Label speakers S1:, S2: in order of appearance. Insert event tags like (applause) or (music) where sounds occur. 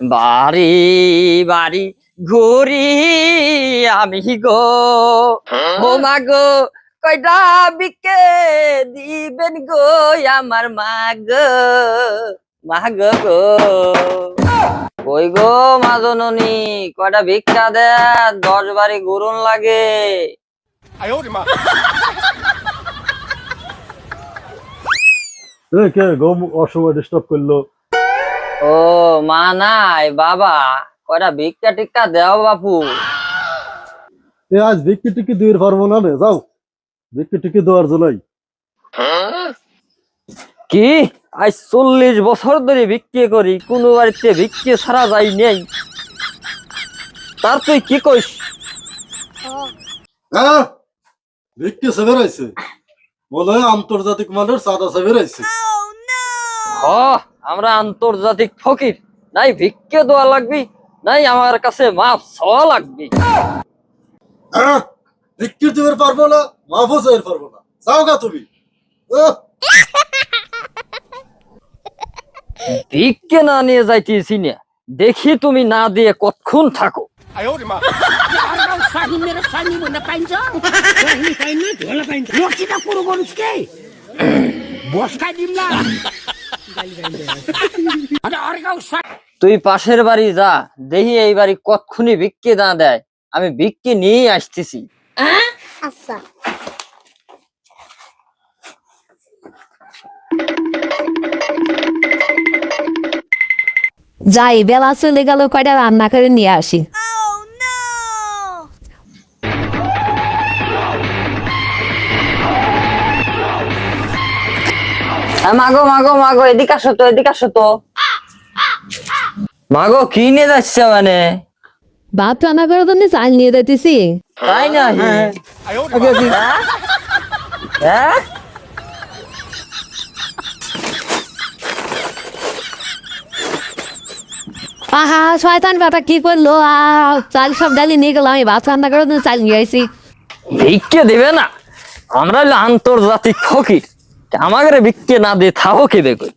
S1: বাড়ি বাড়ি ঘুরি আমি গো। ও মা গো কয়টা বিকে দিবেন গো আমার মা গো? মা গো গো। কই গো মা জননী কয়টা ভিক্ষা দেন? দশ বাড়ি ঘুরুন লাগে।
S2: কে গম অসময় ডিস্টার্ব করল?
S1: ও মা নাই বাবা। কয়টা ভিক্ষা টিক্কা দেও বাপু।
S2: এ আজ ভিক্কি টিকি দিয়ে পারব না রে যাও। ভিক্কি টিকি দেওয়ার জন্যই।
S1: কি? আজ চল্লিশ বছর ধরে বিক্রি করি কোনো বাড়িতে বিক্রি ছাড়া যাই নেই। তার তুই কি কইস?
S2: ভিক্কি সেভের আইছে বলে আন্তর্জাতিক মানের চাঁদা সেভের আইছে
S1: হ। আমরা আন্তর্জাতিক ফকির। নাই ভিক্ষে দোয়া লাগবি নাই আমার কাছে মাফ সওয়া লাগবি।
S2: ভিক্ষে দেওয়ার পারব না মাফও পারব না। যাও গা তুমি।
S1: ভিক্ষে না নিয়ে যাইতেছি না দেখি তুমি না দিয়ে কতক্ষণ থাকো। (laughs)
S3: বসকায় দিম না।
S1: তুই পাশের বাড়ি যা দেখি এই বাড়ি কতক্ষণি ভিক্ষে না দেয়। আমি ভিক্ষে নিয়ে আসতেছি।
S4: আচ্ছা।
S5: যাই বেলা চলে গেল কয়টা রান্না করে নিয়ে আসি?
S1: মাগো মাগো মাগো এদিকে আসো তো এদিকে আসো তো। মাগো কি নিয়ে যাচ্ছে মানে?
S5: ভাত রান্না করার জন্য চাল নিয়ে দিতেছি
S1: তাই না হ্যাঁ। হ্যাঁ?
S5: আহা শয়তান বেটা কি করল? আহ, চাল সব ডালি নিয়ে গেলাম আমি ভাত রান্না করার জন্য চাল নিয়ে আসি
S1: ভিক্ষে দেবে না। আমরা হলো আন্তর্জাতিক ফকির। আমাদের বিক্রি না দিয়ে থাকো কে দেখো?